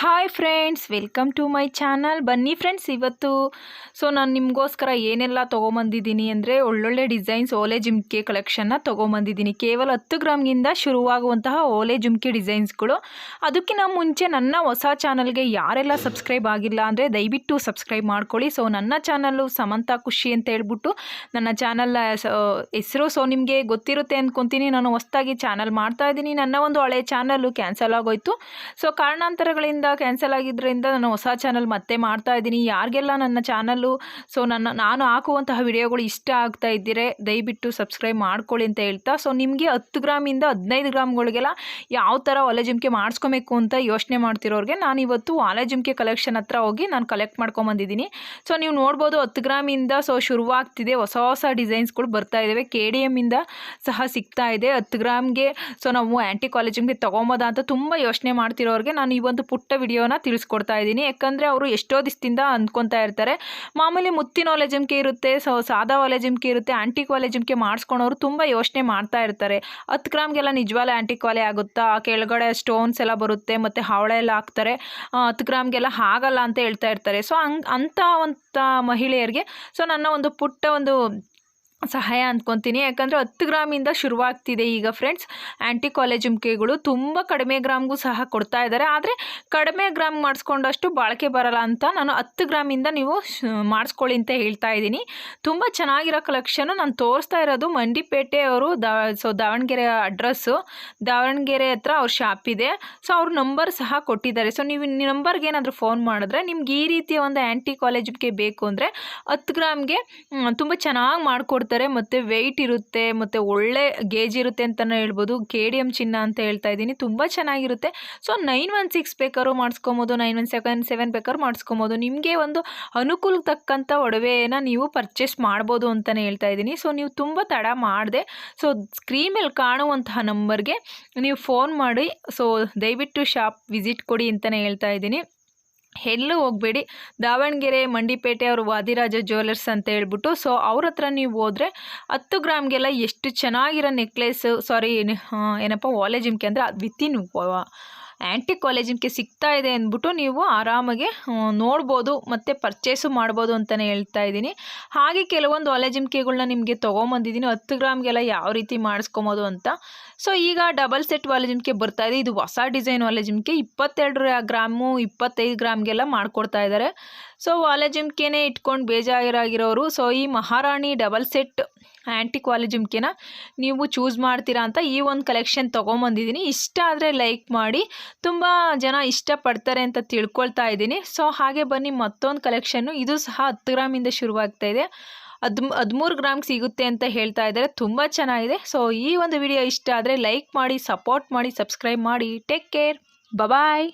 Hi friends, welcome to my channel. ಬನ್ನಿ friends, ಇವತ್ತು so ನಾನು ನಿಮಗೋಸ್ಕರ ಏನೆಲ್ಲ ತೊಗೊಂಬಂದಿದ್ದೀನಿ ಅಂದರೆ ಒಳ್ಳೊಳ್ಳೆ ಡಿಸೈನ್ಸ್ ಓಲೆ ಜುಮ್ಕೆ ಕಲೆಕ್ಷನ್ನ ತೊಗೊಂಬಂದಿದ್ದೀನಿ. ಕೇವಲ ಹತ್ತು ಗ್ರಾಮ್ಗಿಂದ ಶುರುವಾಗುವಂತಹ ಓಲೆ ಜುಮ್ಕೆ ಡಿಸೈನ್ಸ್ಗಳು. ಅದಕ್ಕಿಂತ ಮುಂಚೆ ನನ್ನ ಹೊಸ ಚಾನಲ್ಗೆ ಯಾರೆಲ್ಲ ಸಬ್ಸ್ಕ್ರೈಬ್ ಆಗಿಲ್ಲ ಅಂದರೆ ದಯವಿಟ್ಟು ಸಬ್ಸ್ಕ್ರೈಬ್ ಮಾಡ್ಕೊಳ್ಳಿ. ಸೊ ನನ್ನ ಚಾನಲ್ಲು ಸಮಂತ ಖುಷಿ ಅಂತ ಹೇಳ್ಬಿಟ್ಟು ನನ್ನ ಚಾನಲ್ ಹೆಸರು ಸೊ ನಿಮಗೆ ಗೊತ್ತಿರುತ್ತೆ ಅಂದ್ಕೊತೀನಿ ನಾನು ಹೊಸ್ದಾಗಿ ಚಾನಲ್ ಮಾಡ್ತಾ ಇದ್ದೀನಿ. ನನ್ನ ಒಂದು ಹಳೆ ಚಾನಲ್ಲು ಕ್ಯಾನ್ಸಲ್ ಆಗೋಯ್ತು. ಸೊ ಕಾರಣಾಂತರಗಳಿಂದ ಕ್ಯಾನ್ಸಲ್ ಆಗಿದ್ದರಿಂದ ನಾನು ಹೊಸ ಚಾನಲ್ ಮತ್ತೆ ಮಾಡ್ತಾ ಇದ್ದೀನಿ. ಯಾರಿಗೆಲ್ಲ ನನ್ನ ಚಾನಲ್ಲು ಸೊ ನನ್ನ, ನಾನು ಹಾಕುವಂತಹ ವಿಡಿಯೋಗಳು ಇಷ್ಟ ಆಗ್ತಾ ಇದ್ದರೆ, ದಯವಿಟ್ಟು ಸಬ್ಸ್ಕ್ರೈಬ್ ಮಾಡ್ಕೊಳ್ಳಿ ಅಂತ ಹೇಳ್ತಾ ಸೊ ನಿಮಗೆ ಹತ್ತು ಗ್ರಾಮಿಂದ ಹದಿನೈದು ಗ್ರಾಮ್ಗಳಿಗೆಲ್ಲ ಯಾವ ಥರ ಒಲೆ ಜುಮ್ಕೆ ಮಾಡಿಸ್ಕೊಬೇಕು ಅಂತ ಯೋಚನೆ ಮಾಡ್ತಿರೋರಿಗೆ ನಾನು ಇವತ್ತು ಒಲೆ ಜುಮ್ಕೆ ಕಲೆಕ್ಷನ್ ಹತ್ರ ಹೋಗಿ ನಾನು ಕಲೆಕ್ಟ್ ಮಾಡ್ಕೊಂಬಂದಿದ್ದೀನಿ ಸೊ ನೀವು ನೋಡ್ಬೋದು ಹತ್ತು ಗ್ರಾಮಿಂದ ಸೊ ಶುರುವಾಗ್ತಿದೆ ಹೊಸ ಹೊಸ ಡಿಸೈನ್ಸ್ಗಳು ಬರ್ತಾ ಇದ್ದಾವೆ ಕೆ ಡಿ ಎಮ್ಮಿಂದ ಸಹ ಸಿಗ್ತಾ ಇದೆ. ಹತ್ತು ಗ್ರಾಮ್ಗೆ ಸೊ ನಾವು ಆ್ಯಂಟಿ ಕಾಲೇಜಿಗೆ ತೊಗೊಂಬೋದಾ ಅಂತ ತುಂಬ ಯೋಚನೆ ಮಾಡ್ತಿರೋರಿಗೆ ನಾನು ಈ ಒಂದು ಪುಟ್ಟ ವಿಡಿಯೋನ ತಿಳಿಸ್ಕೊಡ್ತಾ ಇದ್ದೀನಿ. ಯಾಕಂದರೆ ಅವರು ಎಷ್ಟೋ ದಿವಸದಿಂದ ಅಂದ್ಕೊತಾ ಇರ್ತಾರೆ. ಮಾಮೂಲಿ ಮುತ್ತಿನ ಒಲೆ ಜುಮ್ಕೆ ಇರುತ್ತೆ, ಸೊ, ಸಾದಾ ಒಲೆ ಜುಮ್ಕೆ ಇರುತ್ತೆ, ಆಂಟಿಕ್ ಒಲೆ ಜುಮ್ಕೆ ಮಾಡಿಸ್ಕೊಳೋರು ತುಂಬ ಯೋಚನೆ ಮಾಡ್ತಾ ಇರ್ತಾರೆ. ಹತ್ತು ಗ್ರಾಮ್ಗೆಲ್ಲ ನಿಜವಾಗ್ಲೂ ಆಂಟಿಕ್ ಒಲೆ ಆಗುತ್ತಾ? ಕೆಳಗಡೆ ಸ್ಟೋನ್ಸ್ ಎಲ್ಲ ಬರುತ್ತೆ, ಮತ್ತು ಹಾವಳೆ ಎಲ್ಲ ಹಾಕ್ತಾರೆ. ಹತ್ತು ಗ್ರಾಮ್ಗೆಲ್ಲ ಆಗಲ್ಲ ಅಂತ ಹೇಳ್ತಾ ಇರ್ತಾರೆ. ಸೊ ಹಂಗೆ ಅಂಥ ಒಂಥ ಮಹಿಳೆಯರಿಗೆ, ಸೊ, ನನ್ನ ಒಂದು ಪುಟ್ಟ ಒಂದು ಸಹಾಯ ಅಂದ್ಕೊತೀನಿ ಯಾಕಂದರೆ ಹತ್ತು ಗ್ರಾಮಿಂದ ಶುರುವಾಗ್ತಿದೆ ಈಗ ಫ್ರೆಂಡ್ಸ್ ಆ್ಯಂಟಿ ಕಾಲೇಜ್ ಜುಮ್ಕೆಗಳು ತುಂಬ ಕಡಿಮೆ ಗ್ರಾಮ್ಗೂ ಸಹ ಕೊಡ್ತಾ ಇದ್ದಾರೆ. ಆದರೆ ಕಡಿಮೆ ಗ್ರಾಮ್ ಮಾಡಿಸ್ಕೊಂಡಷ್ಟು ಬಾಳಿಕೆ ಬರಲ್ಲ ಅಂತ ನಾನು ಹತ್ತು ಗ್ರಾಮಿಂದ ನೀವು ಮಾಡಿಸ್ಕೊಳ್ಳಿ ಅಂತ ಹೇಳ್ತಾ ಇದ್ದೀನಿ. ತುಂಬ ಚೆನ್ನಾಗಿರೋ ಕಲೆಕ್ಷನು ನಾನು ತೋರಿಸ್ತಾ ಇರೋದು ಮಂಡಿಪೇಟೆ ಅವರು ದಾ ಸೊ ದಾವಣಗೆರೆ ಅಡ್ರೆಸ್ಸು ದಾವಣಗೆರೆ ಹತ್ರ ಅವ್ರ ಶಾಪ್ ಇದೆ. ಸೊ ಅವ್ರ ನಂಬರ್ ಸಹ ಕೊಟ್ಟಿದ್ದಾರೆ. ಸೊ ನೀವು ನಂಬರ್ಗೆ ಏನಾದರೂ ಫೋನ್ ಮಾಡಿದ್ರೆ ನಿಮ್ಗೆ ಈ ರೀತಿಯ ಒಂದು ಆ್ಯಂಟಿ ಕಾಲೇಜ್ಗೆ ಬೇಕು ಅಂದರೆ ಹತ್ತು ಗ್ರಾಮ್ಗೆ ತುಂಬ ಚೆನ್ನಾಗಿ ಮಾಡಿಕೊಡ್ತಾರೆ ಮತ್ತು ವೆಯ್ಟ್ ಇರುತ್ತೆ, ಮತ್ತು ಒಳ್ಳೆ ಗೇಜ್ ಇರುತ್ತೆ ಅಂತಲೇ ಹೇಳ್ಬೋದು. ಕೆ ಡಿ ಎಂ ಚಿನ್ನ ಅಂತ ಹೇಳ್ತಾ ಇದ್ದೀನಿ. ತುಂಬ ಚೆನ್ನಾಗಿರುತ್ತೆ. ಸೊ ನೈನ್ ಒನ್ ಸಿಕ್ಸ್ ಬೇಕಾದ್ರೂ ಮಾಡಿಸ್ಕೊಬೋದು ನೈನ್ ಒನ್ ಸೆವೆನ್ ಸೆವೆನ್ ಬೇಕಾದ್ರೂ ಮಾಡಿಸ್ಕೊಬೋದು. ನಿಮಗೆ ಒಂದು ಅನುಕೂಲಕ್ಕೆ ತಕ್ಕಂಥ ಒಡವೆನ ನೀವು ಪರ್ಚೇಸ್ ಮಾಡ್ಬೋದು ಅಂತಲೇ ಹೇಳ್ತಾ ಇದ್ದೀನಿ. ಸೊ ನೀವು ತುಂಬ ತಡ ಮಾಡಿದೆ. ಸೊ ಸ್ಕ್ರೀನ್ ಮೇಲೆ ಕಾಣುವಂತಹ ನಂಬರ್ಗೆ ನೀವು ಫೋನ್ ಮಾಡಿ. ಸೊ ದಯವಿಟ್ಟು ಶಾಪ್ ವಿಸಿಟ್ ಕೊಡಿ ಅಂತಲೇ ಹೇಳ್ತಾ ಇದ್ದೀನಿ. ಎಲ್ಲೂ ಹೋಗಬೇಡಿ. ದಾವಣಗೆರೆ, ಮಂಡಿಪೇಟೆ ಅವರು ವಾದಿರಾಜ ಜ್ಯುವೆಲರ್ಸ್ ಅಂತ ಹೇಳ್ಬಿಟ್ಟು, ಸೊ ಅವ್ರ ಹತ್ರ ನೀವು ಹೋದರೆ ಹತ್ತು ಗ್ರಾಮ್ಗೆಲ್ಲ ಎಷ್ಟು ಚೆನ್ನಾಗಿರೋ ನೆಕ್ಲೆಸ್ಸು ಸಾರಿ ಏನಪ್ಪ ವಾಲೆ ಜಿಮ್ಕೆ ಅಂದರೆ ವಿತಿನ್ ಆ್ಯಂಟಿ ಕಾಲೇಜಿಮ್ಗೆ ಸಿಗ್ತಾ ಇದೆ ಅಂದ್ಬಿಟ್ಟು ನೀವು ಆರಾಮಾಗಿ ನೋಡ್ಬೋದು ಮತ್ತು ಪರ್ಚೇಸು ಮಾಡ್ಬೋದು ಅಂತಲೇ ಹೇಳ್ತಾ ಇದ್ದೀನಿ. ಹಾಗೆ ಕೆಲವೊಂದು ಒಲೆಜಿಮ್ಕೆಗಳನ್ನ ನಿಮಗೆ ತೊಗೊಂಬಂದಿದ್ದೀನಿ. ಹತ್ತು ಗ್ರಾಮ್ಗೆಲ್ಲ ಯಾವ ರೀತಿ ಮಾಡಿಸ್ಕೊಬೋದು ಅಂತ. ಸೊ, ಈಗ ಡಬಲ್ ಸೆಟ್ ಒಲೆಜಿಮ್ಕೆ ಬರ್ತಾ ಇದೆ. ಇದು ಹೊಸ ಡಿಸೈನ್ ಒಲೆಜಿಮ್ಕೆ ಇಪ್ಪತ್ತೆರಡು ಗ್ರಾಮು, ಇಪ್ಪತ್ತೈದು ಗ್ರಾಮ್ಗೆಲ್ಲ ಮಾಡಿಕೊಡ್ತಾ ಇದ್ದಾರೆ. ಸೊ ಒಲೆಜಿಮ್ಕೆನೇ ಇಟ್ಕೊಂಡು ಬೇಜಾರಾಗಿರೋರು, ಸೊ, ಈ ಮಹಾರಾಣಿ ಡಬಲ್ ಸೆಟ್ ಆ್ಯಂಟಿ ಕ್ವಾಲಿ ನೀವು ಚೂಸ್ ಮಾಡ್ತೀರಾ ಅಂತ ಈ ಒಂದು ಕಲೆಕ್ಷನ್ ತೊಗೊಂಬಂದಿದ್ದೀನಿ. ಇಷ್ಟ ಆದರೆ ಲೈಕ್ ಮಾಡಿ, ತುಂಬ ಜನ ಇಷ್ಟಪಡ್ತಾರೆ ಅಂತ ತಿಳ್ಕೊಳ್ತಾ ಇದ್ದೀನಿ. ಸೊ ಹಾಗೆ ಬನ್ನಿ, ಮತ್ತೊಂದು ಕಲೆಕ್ಷನ್ನು ಇದು ಸಹ ಹತ್ತು ಗ್ರಾಮಿಂದ ಶುರುವಾಗ್ತಾ ಇದೆ. ಹದ್ ಹದಿಮೂರು ಗ್ರಾಮ್ ಸಿಗುತ್ತೆ ಅಂತ ಹೇಳ್ತಾ ಇದ್ದಾರೆ. ತುಂಬ ಚೆನ್ನಾಗಿದೆ. ಸೊ ಈ ಒಂದು ವಿಡಿಯೋ ಇಷ್ಟ ಆದರೆ ಲೈಕ್ ಮಾಡಿ ಸಪೋರ್ಟ್ ಮಾಡಿ ಸಬ್ಸ್ಕ್ರೈಬ್ ಮಾಡಿ. Take care bye-bye